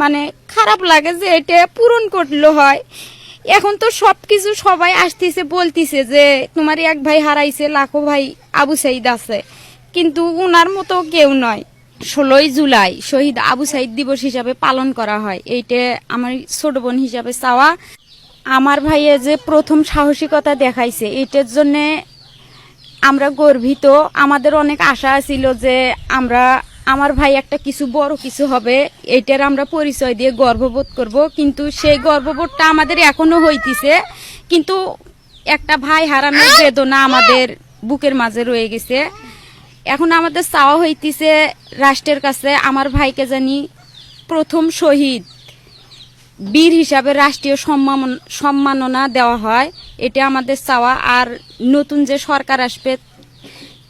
মানে খারাপ লাগে যে এটা পূরণ করল হয়। এখন তো সব কিছু সবাই আসতেছে, বলতিছে যে তোমার এক ভাই হারাইছে, লাখো ভাই আবু সাইদ আছে। কিন্তু উনার মতো কেউ নয়। ষোলোই জুলাই শহীদ আবু সাইদ দিবস হিসাবে পালন করা হয়। এইটা আমার ছোট বোন হিসাবে চাওয়া। আমার ভাইয়ে যে প্রথম সাহসিকতা দেখাইছে, এটার জন্যে আমরা গর্বিত। আমাদের অনেক আশা ছিল যে আমরা আমার ভাই একটা কিছু বড় কিছু হবে, এটার আমরা পরিচয় দিয়ে গর্ববোধ করব। কিন্তু সেই গর্ববোধটা আমাদের এখনও হইতিছে। কিন্তু একটা ভাই হারানোর বেদনা আমাদের বুকের মাঝে রয়ে গেছে। এখন আমাদের চাওয়া হইতিছে রাষ্ট্রের কাছে আমার ভাইকে জানি প্রথম শহীদ। বীর হিসাবে রাষ্ট্রীয় সম্মান সম্মাননা দেওয়া হয়, এটা আমাদের চাওয়া। আর নতুন যে সরকার আসবে,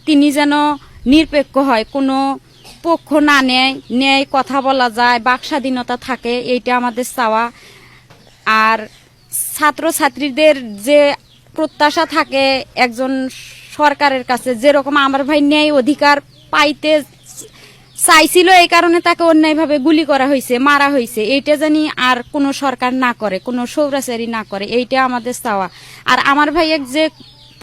তিনি যেন নিরপেক্ষ হয়, কোনো পক্ষ না নেয় নেয়, কথা বলা যায় বাক স্বাধীনতা থাকে, এইটা আমাদের চাওয়া। আর ছাত্রছাত্রীদের যে প্রত্যাশা থাকে একজন সরকারের কাছে, যেরকম আমার ভাই ন্যায় অধিকার পাইতে চাইছিল, এই কারণে তাকে অন্যায়ভাবে গুলি করা হয়েছে মারা হয়েছে এইটা জানি আর কোনো সরকার না করে, কোনো সৌরাচারী না করে, এইটা আমাদের চাওয়া। আর আমার ভাইয়ের যে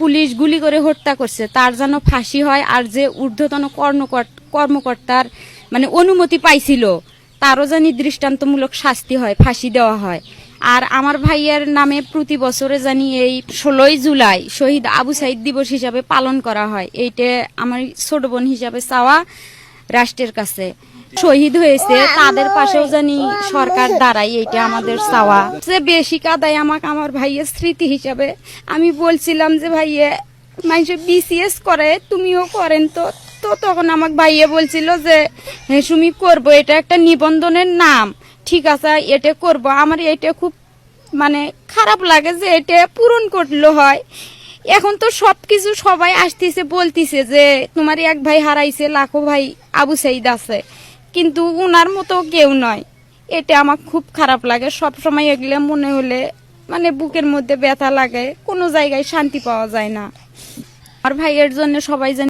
পুলিশ গুলি করে হত্যা করছে, তার যেন ফাঁসি হয় আর যে ঊর্ধ্বতন কর্মকর্ত কর্মকর্তার মানে অনুমতি পাইছিল, তারও যেন দৃষ্টান্তমূলক শাস্তি হয়, ফাঁসি দেওয়া হয়। আর আমার ভাইয়ের নামে প্রতি বছরে জানি এই ষোলোই জুলাই শহীদ আবু সাইদ দিবস হিসাবে পালন করা হয়, এইটা আমার ছোট বোন হিসাবে চাওয়া রাষ্ট্রের কাছে। শহীদ হয়েছে তাদের পাশেও জানি সরকার দাঁড়ায় এটা আমাদের চাওয়া। যে বেশি কাদায় আমাকে আমার ভাইয়ের স্মৃতি হিসাবে আমি বলছিলাম যে ভাইয়ে মানুষে বিসিএস করে তুমিও করেন। তো তো তখন আমাকে ভাইয়ে বলছিল যে হ্যাঁ সুমি করব এটা একটা নিবন্ধনের নাম। ঠিক আছে এটা করব। আমার এটা খুব মানে খারাপ লাগে যে এটা পূরণ করল হয়। এখন তো সব কিছু সবাই আসতেছে বলতিছে যে তোমার এক ভাই হারাইছে লাখো ভাই আবু সাইদ আছে। কিন্তু উনার মতো কেউ নয়। এটা আমার খুব খারাপ লাগে। সব সময় এগুলো মনে হলে মানে বুকের মধ্যে ব্যথা লাগে। কোনো জায়গায় শান্তি পাওয়া যায় না। আমার ভাইয়ের জন্য সবাই যেন